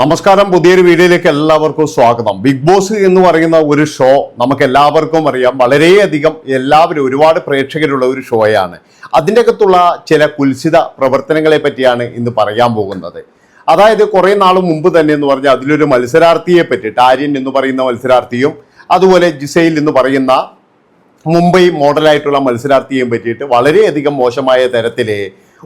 നമസ്കാരം. പുതിയൊരു വീഡിയോയിലേക്ക് എല്ലാവർക്കും സ്വാഗതം. ബിഗ് ബോസ് എന്ന് പറയുന്ന ഒരു ഷോ നമുക്ക് എല്ലാവർക്കും അറിയാം. വളരെയധികം എല്ലാവരും ഒരുപാട് പ്രേക്ഷകരുള്ള ഒരു ഷോയാണ്. അതിന്റെ അകത്തുള്ള ചില കുൽസിത പ്രവർത്തനങ്ങളെ പറ്റിയാണ് ഇന്ന് പറയാൻ പോകുന്നത്. അതായത് കുറെ നാൾ മുമ്പ് തന്നെ എന്ന് പറഞ്ഞാൽ അതിലൊരു മത്സരാർത്ഥിയെ പറ്റിയിട്ട് ആര്യൻ എന്ന് പറയുന്ന മത്സരാർത്ഥിയും അതുപോലെ ജിസൈൽ എന്ന് പറയുന്ന മുംബൈ മോഡലായിട്ടുള്ള മത്സരാർത്ഥിയെയും പറ്റിയിട്ട് വളരെയധികം മോശമായ തരത്തിൽ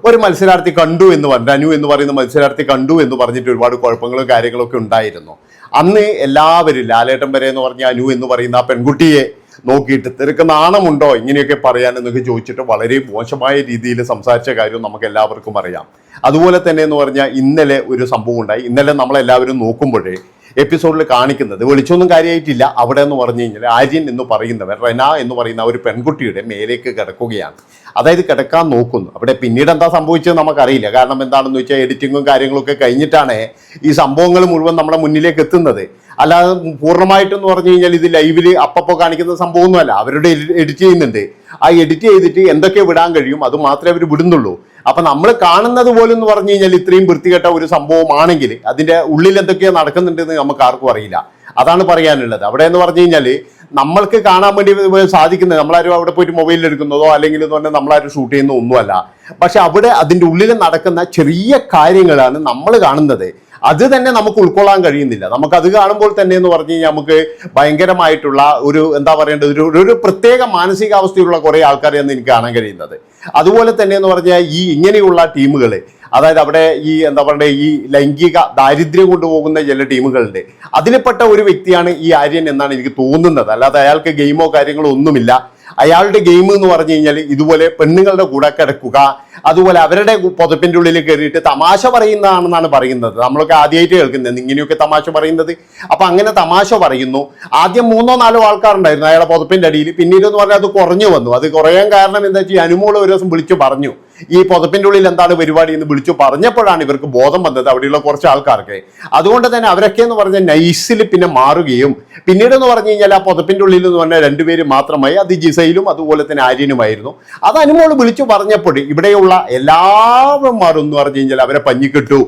ഒരു മത്സരാർത്ഥി കണ്ടു എന്ന് പറഞ്ഞു അനു എന്ന് പറയുന്ന മത്സരാർത്ഥി കണ്ടു എന്ന് പറഞ്ഞിട്ട് ഒരുപാട് കുഴപ്പങ്ങളും കാര്യങ്ങളൊക്കെ ഉണ്ടായിരുന്നു. അന്ന് എല്ലാവരും ലാലേട്ടൻ വരെ എന്ന് പറഞ്ഞ അനു എന്ന് പറയുന്ന ആ പെൺകുട്ടിയെ നോക്കിയിട്ട് തിരക്ക് നാണമുണ്ടോ? ഇങ്ങനെയൊക്കെ പറയാൻ എന്നൊക്കെ ചോദിച്ചിട്ട് വളരെ മോശമായ രീതിയിൽ സംസാരിച്ച കാര്യം നമുക്ക് എല്ലാവർക്കും അറിയാം. അതുപോലെ തന്നെ എന്ന് പറഞ്ഞാൽ ഇന്നലെ ഒരു സംഭവം ഉണ്ടായി. ഇന്നലെ നമ്മളെല്ലാവരും നോക്കുമ്പോഴേ എപ്പിസോഡിൽ കാണിക്കുന്നത്. വെളിച്ചൊന്നും കാര്യമായിട്ടില്ല അവിടെ എന്ന് പറഞ്ഞു കഴിഞ്ഞാൽ ആര്യൻ എന്ന് പറയുന്നവർ റെന എന്ന് പറയുന്ന ഒരു പെൺകുട്ടിയുടെ മേലേക്ക് കിടക്കുകയാണ്. അതായത് കിടക്കാൻ നോക്കുന്നു. അവിടെ പിന്നീട് എന്താ സംഭവിച്ചത് നമുക്കറിയില്ല. കാരണം എന്താണെന്ന് വെച്ചാൽ എഡിറ്റിങ്ങും കാര്യങ്ങളൊക്കെ കഴിഞ്ഞിട്ടാണ് ഈ സംഭവങ്ങൾ മുഴുവൻ നമ്മുടെ മുന്നിലേക്ക് എത്തുന്നത്. അല്ലാതെ പൂർണമായിട്ടെന്ന് പറഞ്ഞു കഴിഞ്ഞാൽ ഇത് ലൈവിൽ അപ്പപ്പോൾ കാണിക്കുന്ന സംഭവമൊന്നുമല്ല. അവരുടെ എഡിറ്റ് ചെയ്യുന്നുണ്ട്. ആ എഡിറ്റ് ചെയ്തിട്ട് എന്തൊക്കെ വിടാൻ കഴിയും അത് മാത്രമേ അവർ വിടുന്നുള്ളൂ. അപ്പൊ നമ്മൾ കാണുന്നത് പോലും എന്ന് പറഞ്ഞു കഴിഞ്ഞാൽ ഇത്രയും വൃത്തികെട്ട ഒരു സംഭവമാണെങ്കിൽ അതിന്റെ ഉള്ളിൽ എന്തൊക്കെയോ നടക്കുന്നുണ്ടെന്ന് നമുക്ക് ആർക്കും അറിയില്ല. അതാണ് പറയാനുള്ളത്. അവിടെ എന്ന് പറഞ്ഞു കഴിഞ്ഞാൽ നമ്മൾക്ക് കാണാൻ വേണ്ടി സാധിക്കുന്നത് നമ്മളാരും അവിടെ പോയിട്ട് മൊബൈലിൽ എടുക്കുന്നതോ അല്ലെങ്കിൽ എന്ന് പറഞ്ഞാൽ നമ്മളാരും ഷൂട്ട് ചെയ്യുന്ന ഒന്നുമല്ല പക്ഷെ അവിടെ അതിന്റെ ഉള്ളിൽ നടക്കുന്ന ചെറിയ കാര്യങ്ങളാണ് നമ്മൾ കാണുന്നത്. അത് തന്നെ നമുക്ക് ഉൾക്കൊള്ളാൻ കഴിയുന്നില്ല. നമുക്ക് അത് കാണുമ്പോൾ തന്നെ എന്ന് പറഞ്ഞു കഴിഞ്ഞാൽ നമുക്ക് ഭയങ്കരമായിട്ടുള്ള ഒരു എന്താ പറയേണ്ടത് ഒരു ഒരു പ്രത്യേക മാനസികാവസ്ഥയുള്ള കുറേ ആൾക്കാരെയാണ് എനിക്ക് കാണാൻ കഴിയുന്നത്. അതുപോലെ തന്നെ എന്ന് പറഞ്ഞാൽ ഈ ഇങ്ങനെയുള്ള ടീമുകൾ അതായത് അവിടെ ഈ എന്താ പറയുക ഈ ലൈംഗിക ദാരിദ്ര്യം കൊണ്ടുപോകുന്ന ചില ടീമുകളുണ്ട്. അതിൽപ്പെട്ട ഒരു വ്യക്തിയാണ് ഈ ആര്യൻ എന്നാണ് എനിക്ക് തോന്നുന്നത്. അല്ലാതെ അയാൾക്ക് ഗെയിമോ കാര്യങ്ങളോ ഒന്നുമില്ല. അയാളുടെ ഗെയിം എന്ന് പറഞ്ഞു കഴിഞ്ഞാൽ ഇതുപോലെ പെണ്ണുങ്ങളുടെ കൂടെ കിടക്കുക അതുപോലെ അവരുടെ പുതപ്പിന്റെ ഉള്ളിൽ കയറിയിട്ട് തമാശ പറയുന്നതാണെന്നാണ് പറയുന്നത്. നമ്മളൊക്കെ ആദ്യമായിട്ട് കേൾക്കുന്നത്. ഇങ്ങനെയൊക്കെ തമാശ പറയുന്നത്. അപ്പൊ അങ്ങനെ തമാശ പറയുന്നു. ആദ്യം മൂന്നോ നാലോ ആൾക്കാരുണ്ടായിരുന്നു അയാളെ പുതപ്പിന്റെ അടിയിൽ. പിന്നീട് എന്ന് പറഞ്ഞാൽ അത് കുറഞ്ഞു വന്നു. അത് കുറയാൻ കാരണം എന്താ വെച്ചാൽ അനുമോൾ ഒരു ദിവസം വിളിച്ചു പറഞ്ഞു. ഈ പുതപ്പിന്റെ ഉള്ളിൽ എന്താണ് പരിപാടി എന്ന് വിളിച്ചു പറഞ്ഞപ്പോഴാണ് ഇവർക്ക് ബോധം വന്നത് അവിടെയുള്ള കുറച്ച് ആൾക്കാർക്ക്. അതുകൊണ്ട് തന്നെ അവരൊക്കെ എന്ന് പറഞ്ഞാൽ നൈസിൽ പിന്നെ മാറുകയും പിന്നീട് എന്ന് പറഞ്ഞു കഴിഞ്ഞാൽ ആ പുതപ്പിന്റെ ഉള്ളിൽ എന്ന് പറഞ്ഞാൽ രണ്ടുപേര് മാത്രമായി അത് ജിസയിലും അതുപോലെ തന്നെ ആര്യനുമായിരുന്നു. അത് അനുമോൾ വിളിച്ചു പറഞ്ഞപ്പോൾ ഇവിടെയുള്ള എല്ലാവന്മാരും എന്ന് പറഞ്ഞു കഴിഞ്ഞാൽ അവരെ പഞ്ഞിക്കിട്ടു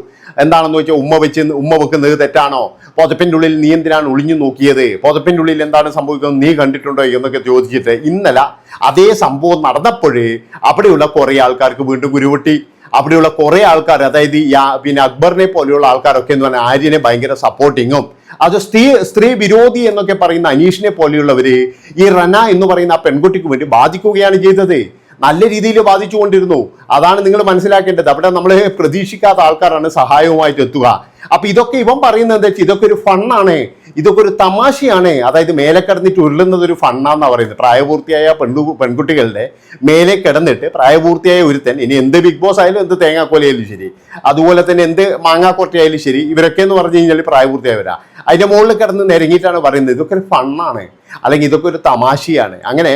എന്താണെന്ന് വെച്ചാൽ ഉമ്മ വെച്ച് ഉമ്മ വെക്കുന്നത് തെറ്റാണോ? പുതപ്പിന്റെ ഉള്ളിൽ നീ എന്തിനാണ് ഒളിഞ്ഞു നോക്കിയത്? പുതപ്പിന്റെ ഉള്ളിൽ എന്താണ് സംഭവിക്കുന്നത്? നീ കണ്ടിട്ടുണ്ടോ എന്നൊക്കെ ചോദിച്ചിട്ട് ഇന്നലെ അതേ സംഭവം നടന്നപ്പോഴേ അവിടെയുള്ള കുറേ ആൾക്കാർക്ക് വീണ്ടും കുരുവട്ടി അവിടെയുള്ള കുറേ ആൾക്കാർ അതായത് പിന്നെ അക്ബറിനെ പോലെയുള്ള ആൾക്കാരൊക്കെ എന്ന് പറഞ്ഞാൽ ആര്യനെ ഭയങ്കര സപ്പോർട്ടിങ്ങും അത് സ്ത്രീ സ്ത്രീ വിരോധി എന്നൊക്കെ പറയുന്ന അനീഷിനെ പോലെയുള്ളവര് ഈ റന എന്ന് പറയുന്ന ആ പെൺകുട്ടിക്ക് വേണ്ടി ബാധിക്കുകയാണ് ചെയ്തത്. നല്ല രീതിയിൽ ബാധിച്ചുകൊണ്ടിരുന്നു. അതാണ് നിങ്ങൾ മനസ്സിലാക്കേണ്ടത്. അവിടെ നമ്മൾ പ്രതീക്ഷിക്കാത്ത ആൾക്കാരാണ് സഹായവുമായിട്ട് എത്തുക. അപ്പൊ ഇതൊക്കെ ഇവൻ പറയുന്നത് എന്താ വെച്ചാൽ ഇതൊക്കെ ഒരു ഫണ്ണാണ്. ഇതൊക്കെ ഒരു തമാശയാണ്. അതായത് മേലെ കിടന്നിട്ട് ഉരുളുന്നത് ഒരു ഫണ്ണാന്ന് പറയുന്നത്. പ്രായപൂർത്തിയായ പെണ്ണു പെൺകുട്ടികളുടെ മേലെ കിടന്നിട്ട് പ്രായപൂർത്തിയായ ഒരുത്തൻ ഇനി എന്ത് ബിഗ് ബോസ് ആയാലും എന്ത് തേങ്ങാക്കോലയായാലും ശരി അതുപോലെ തന്നെ എന്ത് മാങ്ങാക്കൊട്ടയായാലും ശരി ഇവരൊക്കെ എന്ന് പറഞ്ഞു കഴിഞ്ഞാൽ പ്രായപൂർത്തിയായവരാ. അതിന്റെ മുകളിൽ കിടന്ന് നിരങ്ങിയിട്ടാണ് പറയുന്നത്. ഇതൊക്കെ ഒരു ഫണ്ണാണ്. അല്ലെങ്കിൽ ഇതൊക്കെ ഒരു തമാശയാണ്. അങ്ങനെ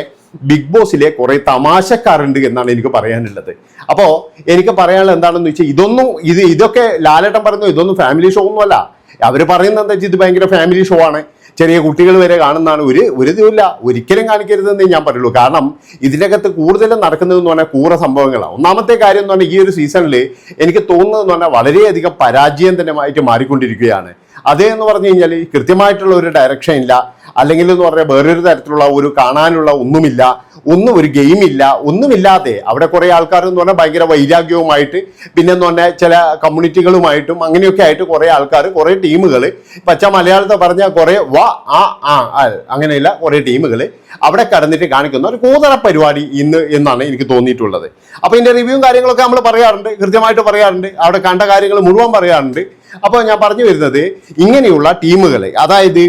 ബിഗ് ബോസിലെ കുറെ തമാശക്കാരുണ്ട് എന്നാണ് എനിക്ക് പറയാനുള്ളത്. അപ്പോൾ എനിക്ക് പറയാനുള്ളത് എന്താണെന്ന് വെച്ചാൽ ഇതൊന്നും ഇത് ഇതൊക്കെ ലാലേട്ടൻ പറയുന്നു ഇതൊന്നും ഫാമിലി ഷോ ഒന്നുമല്ല അവർ പറയുന്നത് എന്താ വെച്ചാൽ ഇത് ഭയങ്കര ഫാമിലി ഷോ ആണ്. ചെറിയ കുട്ടികൾ വരെ കാണുന്നതാണ്. ഒരു ഒരു ഇതുമില്ല ഒരിക്കലും കാണിക്കരുതെന്നേ ഞാൻ പറയുള്ളൂ. കാരണം ഇതിനകത്ത് കൂടുതലും നടക്കുന്നതെന്ന് പറഞ്ഞാൽ കൂറ സംഭവങ്ങളാണ് ഒന്നാമത്തെ കാര്യം എന്ന് പറഞ്ഞാൽ ഈ ഒരു സീസണിൽ എനിക്ക് തോന്നുന്നതെന്ന് പറഞ്ഞാൽ വളരെയധികം പരാജയം തന്നെ ആയിട്ട് മാറിക്കൊണ്ടിരിക്കുകയാണ്. അതേ എന്ന് പറഞ്ഞു കഴിഞ്ഞാൽ കൃത്യമായിട്ടുള്ള ഒരു ഡയറക്ഷൻ ഇല്ല. അല്ലെങ്കിൽ എന്ന് പറഞ്ഞാൽ വേറൊരു തരത്തിലുള്ള ഒരു കാണാനുള്ള ഒന്നുമില്ല ഒന്നും ഒരു ഗെയിം ഇല്ല ഒന്നുമില്ലാതെ അവിടെ കുറേ ആൾക്കാർ എന്ന് പറഞ്ഞാൽ ഭയങ്കര വൈരാഗ്യവുമായിട്ട് പിന്നെ എന്ന് പറഞ്ഞാൽ ചില കമ്മ്യൂണിറ്റികളുമായിട്ടും അങ്ങനെയൊക്കെ ആയിട്ട് കുറേ ആൾക്കാർ കുറേ ടീമുകൾ പച്ച മലയാളത്തെ പറഞ്ഞാൽ കുറേ വാ ആ ആ അങ്ങനെയില്ല കുറെ ടീമുകൾ അവിടെ കടന്നിട്ട് കാണിക്കുന്ന ഒരു കൂതറ പരിപാടി ഇന്ന് എന്നാണ് എനിക്ക് തോന്നിയിട്ടുള്ളത്. അപ്പോൾ ഇതിന്റെ റിവ്യൂവും കാര്യങ്ങളൊക്കെ നമ്മൾ പറയാറുണ്ട് കൃത്യമായിട്ട് പറയാറുണ്ട് അവിടെ കണ്ട കാര്യങ്ങൾ മുഴുവൻ പറയാറുണ്ട്. അപ്പോൾ ഞാൻ പറഞ്ഞു വരുന്നത് ഇങ്ങനെയുള്ള ടീമുകൾ അതായത്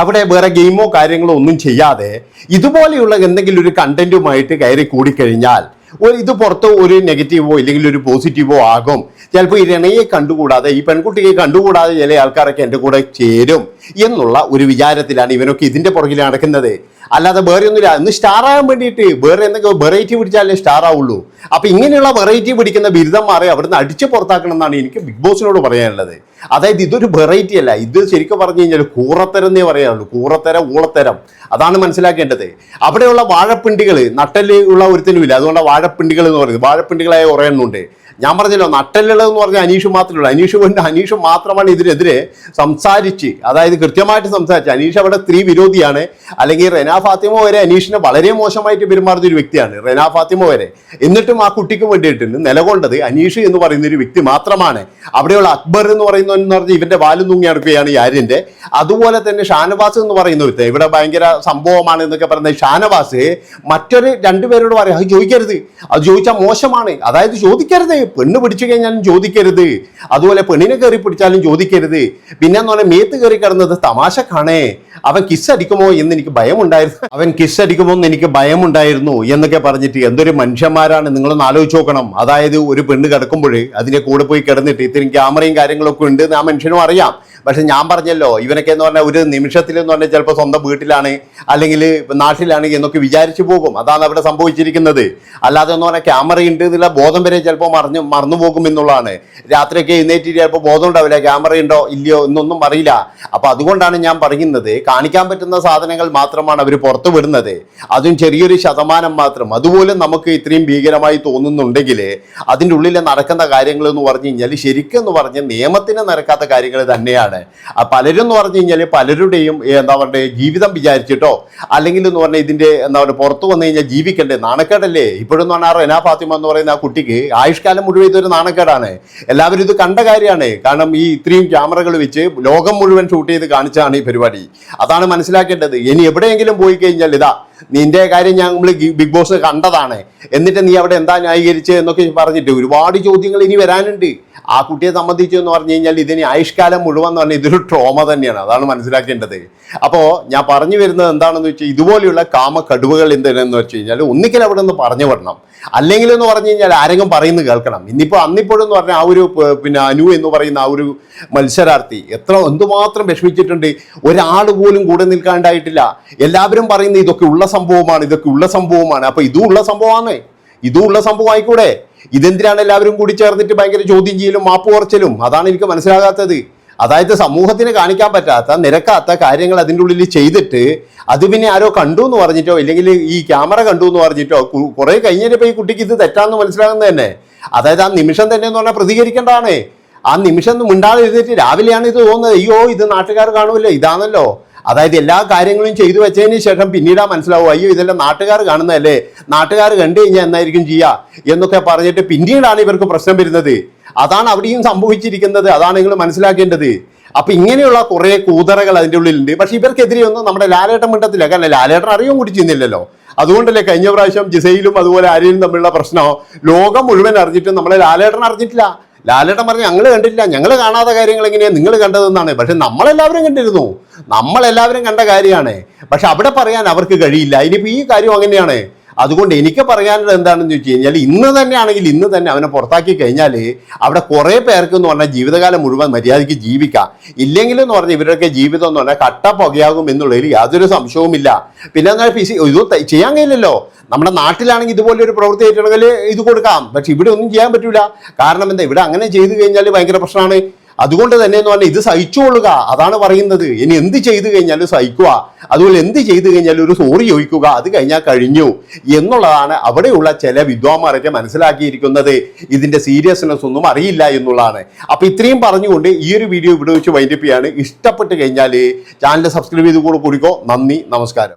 അവിടെ വേറെ ഗെയിമോ കാര്യങ്ങളോ ഒന്നും ചെയ്യാതെ ഇതുപോലെയുള്ള എന്തെങ്കിലും ഒരു കണ്ടന്റുമായിട്ട് കയറി കൂടിക്കഴിഞ്ഞാൽ ഒരു ഇത് പുറത്ത് ഒരു നെഗറ്റീവോ ഇല്ലെങ്കിൽ ഒരു പോസിറ്റീവോ ആകും. ചിലപ്പോൾ ഈ രണയെ കണ്ടുകൂടാതെ ഈ പെൺകുട്ടിയെ കണ്ടുകൂടാതെ ചില ആൾക്കാരൊക്കെ എന്റെ കൂടെ ചേരും എന്നുള്ള ഒരു വിചാരത്തിലാണ് ഇവനൊക്കെ ഇതിന്റെ പുറകിൽ നടക്കുന്നത്. അല്ലാതെ വേറെ ഒന്നുമില്ല. ഇന്ന് സ്റ്റാർ ആകാൻ വേണ്ടിയിട്ട് വേറെ എന്തെങ്കിലും വെറൈറ്റി പിടിച്ചാലേ സ്റ്റാർ ആവുള്ളൂ. അപ്പൊ ഇങ്ങനെയുള്ള വെറൈറ്റി പിടിക്കുന്ന ബിരുദന്മാരെ അവിടുന്ന് അടിച്ചു പുറത്താക്കണം എന്നാണ് എനിക്ക് ബിഗ് ബോസിനോട് പറയാനുള്ളത്. അതായത് ഇതൊരു വെറൈറ്റി അല്ല. ഇത് ശരിക്കും പറഞ്ഞു കഴിഞ്ഞാൽ കൂറത്തരം എന്നേ പറയാനുള്ളൂ. കൂറത്തരം ഊളത്തരം. അതാണ് മനസ്സിലാക്കേണ്ടത്. അവിടെയുള്ള വാഴപ്പിണ്ടികൾ നട്ടൽ ഉള്ള അതുകൊണ്ട് വാഴപ്പിണ്ടികൾ എന്ന് പറയുന്നത്. വാഴപ്പിണ്ടികളായ കുറേ ഞാൻ പറഞ്ഞല്ലോ നട്ടലുള്ളതെന്ന് പറഞ്ഞാൽ അനീഷ് മാത്രമേ ഉള്ളൂ. അനീഷ് കൊണ്ട് അനീഷ് മാത്രമാണ് ഇതിനെതിരെ സംസാരിച്ച്. അതായത് കൃത്യമായിട്ട് സംസാരിച്ച്. അനീഷ് അവിടെ സ്ത്രീ വിരോധിയാണ്. അല്ലെങ്കിൽ റെന ഫാത്തിമ വരെ അനീഷിനെ വളരെ മോശമായിട്ട് പെരുമാറുന്ന ഒരു വ്യക്തിയാണ്. റെന ഫാത്തിമ വരെ. എന്നിട്ടും ആ കുട്ടിക്ക് വേണ്ടിയിട്ട് നിലകൊണ്ടത് അനീഷ് എന്ന് പറയുന്ന ഒരു വ്യക്തി മാത്രമാണ്. അവിടെയുള്ള അക്ബർ എന്ന് പറയുന്ന എന്ന് പറഞ്ഞാൽ ഇവന്റെ വാലും തൂങ്ങി നടക്കുകയാണ് ഈ ആര്യന്റെ. അതുപോലെ തന്നെ ഷാനവാസ് എന്ന് പറയുന്ന ഒരുത്തൻ. ഇവിടെ ഭയങ്കര സംഭവമാണ് എന്നൊക്കെ പറയുന്ന ഷാനവാസ്. മറ്റൊരു രണ്ടുപേരോട് പറയാം അത് ചോദിക്കരുത്. അത് ചോദിച്ചാൽ മോശമാണ്. അതായത് ചോദിക്കരുത്. പെണ്ണ് പിടിച്ചു കഴിഞ്ഞാലും ചോദിക്കരുത്. അതുപോലെ പെണ്ണിനെ കയറി പിടിച്ചാലും ചോദിക്കരുത്. പിന്നെ എന്ന് പറഞ്ഞാൽ മേത്ത് കയറി കിടന്നത് തമാശക്കാണേ. അവൻ കിസ് അടിക്കുമോ എന്ന് എനിക്ക് ഭയമുണ്ടായിരുന്നു. അവൻ കിസ് അടിക്കുമോ എന്ന് എനിക്ക് ഭയമുണ്ടായിരുന്നു എന്നൊക്കെ പറഞ്ഞിട്ട് എന്തൊരു മനുഷ്യന്മാരാണ് നിങ്ങളൊന്ന് ആലോചിച്ച് നോക്കണം. അതായത് ഒരു പെണ്ണ് കിടക്കുമ്പോൾ അതിന്റെ കൂടെ പോയി കിടന്നിട്ട് ഇത്രയും ക്യാമറയും കാര്യങ്ങളൊക്കെ ഉണ്ട് ആ മനുഷ്യനും അറിയാം. പക്ഷെ ഞാൻ പറഞ്ഞല്ലോ ഇവനൊക്കെ എന്ന് പറഞ്ഞാൽ ഒരു നിമിഷത്തിൽ എന്ന് പറഞ്ഞാൽ ചിലപ്പോൾ സ്വന്തം വീട്ടിലാണ് അല്ലെങ്കിൽ നാട്ടിലാണ് എന്നൊക്കെ വിചാരിച്ചു പോകും. അതാണ് അവിടെ സംഭവിച്ചിരിക്കുന്നത്. അല്ലാതെ എന്ന് പറഞ്ഞാൽ ക്യാമറ ഉണ്ട് എന്നുള്ള ബോധം വരെ ചിലപ്പോൾ മറഞ്ഞു മറന്നു പോകും എന്നുള്ളതാണ്. രാത്രിയൊക്കെ എഴുന്നേറ്റ് ചിലപ്പോൾ ബോധം ഉണ്ടാവില്ല ക്യാമറ ഉണ്ടോ ഇല്ലയോ എന്നൊന്നും അറിയില്ല. അപ്പൊ അതുകൊണ്ടാണ് ഞാൻ പറയുന്നത് കാണിക്കാൻ പറ്റുന്ന സാധനങ്ങൾ മാത്രമാണ് അവർ പുറത്തു വിടുന്നത്. അതും ചെറിയൊരു ശതമാനം മാത്രം. അതുപോലും നമുക്ക് ഇത്രയും ഭീകരമായി തോന്നുന്നുണ്ടെങ്കിൽ അതിന്റെ ഉള്ളിൽ നടക്കുന്ന കാര്യങ്ങൾ എന്ന് പറഞ്ഞു കഴിഞ്ഞാൽ ശരിക്കും എന്ന് പറഞ്ഞ നിയമത്തിന് നിരക്കാത്ത കാര്യങ്ങൾ തന്നെയാണ്. പലരും എന്ന് പറഞ്ഞു കഴിഞ്ഞാൽ പലരുടെയും എന്താ പറയുക ജീവിതം വിചാരിച്ചിട്ടോ അല്ലെങ്കിൽ എന്ന് പറഞ്ഞാൽ ഇതിന്റെ എന്താ പറയുക പുറത്തു വന്നു കഴിഞ്ഞാൽ ജീവിക്കണ്ടേ നാണക്കേടല്ലേ? ഇപ്പോഴെന്ന് പറഞ്ഞാൽ റെനാ ഫാത്തിമ എന്ന് പറയുന്ന ആ കുട്ടിക്ക് ആയുഷ്കാലം മുഴുവൻ ഇതൊരു നാണക്കേടാണ്. എല്ലാവരും ഇത് കണ്ട കാര്യമാണ്. കാരണം ഈ ഇത്രയും ക്യാമറകൾ വെച്ച് ലോകം മുഴുവൻ ഷൂട്ട് ചെയ്ത് കാണിച്ചാണ് ഈ പരിപാടി. അതാണ് മനസ്സിലാക്കേണ്ടത്. ഇനി എവിടെയെങ്കിലും പോയി കഴിഞ്ഞാൽ ഇതാ നിന്റെ കാര്യം ഞാൻ നമ്മൾ ബിഗ് ബോസ് കണ്ടതാണ്. എന്നിട്ട് നീ അവിടെ എന്താ ന്യായീകരിച്ച് എന്നൊക്കെ പറഞ്ഞിട്ട് ഒരുപാട് ചോദ്യങ്ങൾ ഇനി വരാനുണ്ട്. ആ കുട്ടിയെ സംബന്ധിച്ച് എന്ന് പറഞ്ഞു കഴിഞ്ഞാൽ ഇതിന് ആയുഷ്കാലം മുഴുവൻ എന്ന് പറഞ്ഞാൽ ഇതൊരു ട്രോമ തന്നെയാണ്. അതാണ് മനസ്സിലാക്കേണ്ടത്. അപ്പോൾ ഞാൻ പറഞ്ഞു വരുന്നത് എന്താണെന്ന് വെച്ചാൽ ഇതുപോലെയുള്ള കാമ കടുവകൾ എന്തെന്ന് വെച്ച് കഴിഞ്ഞാൽ ഒന്നിക്കൽ അവിടെ നിന്ന് പറഞ്ഞു വിടണം. അല്ലെങ്കിൽ എന്ന് പറഞ്ഞു കഴിഞ്ഞാൽ ആരെങ്കിലും പറയുന്നത് കേൾക്കണം. ഇന്നിപ്പോൾ അന്നിപ്പോഴെന്ന് പറഞ്ഞാൽ ആ ഒരു പിന്നെ അനു എന്ന് പറയുന്ന ആ ഒരു മത്സരാർത്ഥി എത്ര എന്തുമാത്രം വിഷമിച്ചിട്ടുണ്ട്. ഒരാൾ പോലും കൂടെ നിൽക്കാണ്ടായിട്ടില്ല. എല്ലാവരും പറയുന്നത് ഇതൊക്കെ ഉള്ള സംഭവമാണ് ഇതൊക്കെ ഉള്ള സംഭവമാണ്. അപ്പൊ ഇതും ഉള്ള സംഭവമാണ്. ഇതും ഉള്ള സംഭവം ആയിക്കൂടെ ഇതെന്തിനാണ് എല്ലാവരും കൂടി ചേർന്നിട്ട് ഭയങ്കര ചോദ്യം ചെയ്യലും മാപ്പ് കുറച്ചലും അതാണ് എനിക്ക് മനസ്സിലാകാത്തത്. അതായത് സമൂഹത്തിന് കാണിക്കാൻ പറ്റാത്ത നിരക്കാത്ത കാര്യങ്ങൾ അതിന്റെ ഉള്ളിൽ ചെയ്തിട്ട് അത് പിന്നെ ആരോ കണ്ടു എന്ന് പറഞ്ഞിട്ടോ ഇല്ലെങ്കിൽ ഈ ക്യാമറ കണ്ടു എന്ന് പറഞ്ഞിട്ടോ കുറേ കഴിഞ്ഞപ്പോൾ ഈ കുട്ടിക്ക് ഇത് തെറ്റാന്ന് മനസ്സിലാകുന്നത് തന്നെ. അതായത് ആ നിമിഷം തന്നെ എന്ന് പറഞ്ഞാൽ പ്രതികരിക്കേണ്ടതാണ്. ആ നിമിഷം മിണ്ടാതെ എഴുന്നേറ്റ് രാവിലെയാണ് ഇത് തോന്നുന്നത്. അയ്യോ ഇത് നാട്ടുകാർ കാണുമല്ലോ ഇതാണല്ലോ. അതായത് എല്ലാ കാര്യങ്ങളും ചെയ്തു വെച്ചതിന് ശേഷം പിന്നീടാ മനസ്സിലാവും അയ്യോ ഇതെല്ലാം നാട്ടുകാർ കാണുന്നതല്ലേ? നാട്ടുകാർ കണ്ടു കഴിഞ്ഞാൽ എന്നായിരിക്കും ചെയ്യുക എന്നൊക്കെ പറഞ്ഞിട്ട് പിന്നീടാണ് ഇവർക്ക് പ്രശ്നം വരുന്നത്. അതാണ് അവിടെയും സംഭവിച്ചിരിക്കുന്നത്. അതാണ് നിങ്ങൾ മനസ്സിലാക്കേണ്ടത്. അപ്പൊ ഇങ്ങനെയുള്ള കുറെ കൂതറകൾ അതിന്റെ ഉള്ളിലുണ്ട്. പക്ഷെ ഇവർക്കെതിരെ ഒന്നും നമ്മുടെ ലാലേട്ടൻ മിണ്ടത്തില്ല കാരണം ലാലേട്ടൻ അറിയും കൂടി ചെയ്യുന്നില്ലല്ലോ. അതുകൊണ്ടല്ലേ കഴിഞ്ഞ പ്രാവശ്യം ജിസയിലും അതുപോലെ ആര്യനും തമ്മിലുള്ള പ്രശ്നം. ലോകം മുഴുവൻ അറിഞ്ഞിട്ടും നമ്മളെ ലാലേട്ടൻ അറിഞ്ഞിട്ടില്ല. ലാലേട്ടൻ പറഞ്ഞു ഞങ്ങൾ കണ്ടിട്ടില്ല ഞങ്ങൾ കാണാത്ത കാര്യങ്ങൾ എങ്ങനെയാണ് നിങ്ങൾ കണ്ടതെന്നാണ്. പക്ഷെ നമ്മളെല്ലാവരും കണ്ടിരുന്നു. നമ്മളെല്ലാവരും കണ്ട കാര്യമാണ്. പക്ഷെ അവിടെ പറയാൻ അവർക്ക് കഴിയില്ല. ഇനിയിപ്പോൾ ഈ കാര്യം അങ്ങനെയാണ്. അതുകൊണ്ട് എനിക്ക് പറയാനുള്ളത് എന്താണെന്ന് ചോദിച്ചു കഴിഞ്ഞാൽ ഇന്ന് തന്നെ ആണെങ്കിൽ ഇന്ന് തന്നെ അവനെ പുറത്താക്കി കഴിഞ്ഞാൽ അവിടെ കുറേ പേർക്ക് എന്ന് പറഞ്ഞാൽ ജീവിതകാലം മുഴുവൻ മര്യാദയ്ക്ക് ജീവിക്കാം. ഇല്ലെങ്കിൽ എന്ന് പറഞ്ഞാൽ ഇവരുടെയൊക്കെ ജീവിതം എന്ന് പറഞ്ഞാൽ കട്ട പുകയാകും എന്നുള്ളതിൽ യാതൊരു സംശയവുമില്ല പിന്നെ എന്നാൽ ഫിസി ഇത് ചെയ്യാൻ കഴിയില്ലല്ലോ. നമ്മുടെ നാട്ടിലാണെങ്കിൽ ഇതുപോലെ ഒരു പ്രവൃത്തി ആയിട്ടുണ്ടെങ്കിൽ ഇത് കൊടുക്കാം. പക്ഷെ ഇവിടെ ഒന്നും ചെയ്യാൻ പറ്റൂല. കാരണം എന്താ? ഇവിടെ അങ്ങനെ ചെയ്തു കഴിഞ്ഞാൽ ഭയങ്കര പ്രശ്നമാണ്. അതുകൊണ്ട് തന്നെ എന്ന് പറഞ്ഞാൽ ഇത് സഹിച്ചുകൊള്ളുക അതാണ് പറയുന്നത്. ഇനി എന്ത് ചെയ്തു കഴിഞ്ഞാലും സഹിക്കുക. അതുപോലെ എന്ത് ചെയ്തു കഴിഞ്ഞാലും ഒരു സോറി ചോദിക്കുക. അത് കഴിഞ്ഞാൽ കഴിഞ്ഞു. എന്നുള്ളതാണ് അവിടെയുള്ള ചില വിദ്വാന്മാരൊക്കെ മനസ്സിലാക്കിയിരിക്കുന്നത്. ഇതിന്റെ സീരിയസ്നെസ് ഒന്നും അറിയില്ല എന്നുള്ളതാണ്. അപ്പൊ ഇത്രയും പറഞ്ഞുകൊണ്ട് ഈ ഒരു വീഡിയോ ഇവിടെ വെച്ച് വൈൻഡപ്പ് ചെയ്യാണ്. ഇഷ്ടപ്പെട്ട് കഴിഞ്ഞാൽ ചാനൽ സബ്സ്ക്രൈബ് ചെയ്ത് കൂടെ കൂടിക്കോ. നന്ദി നമസ്കാരം.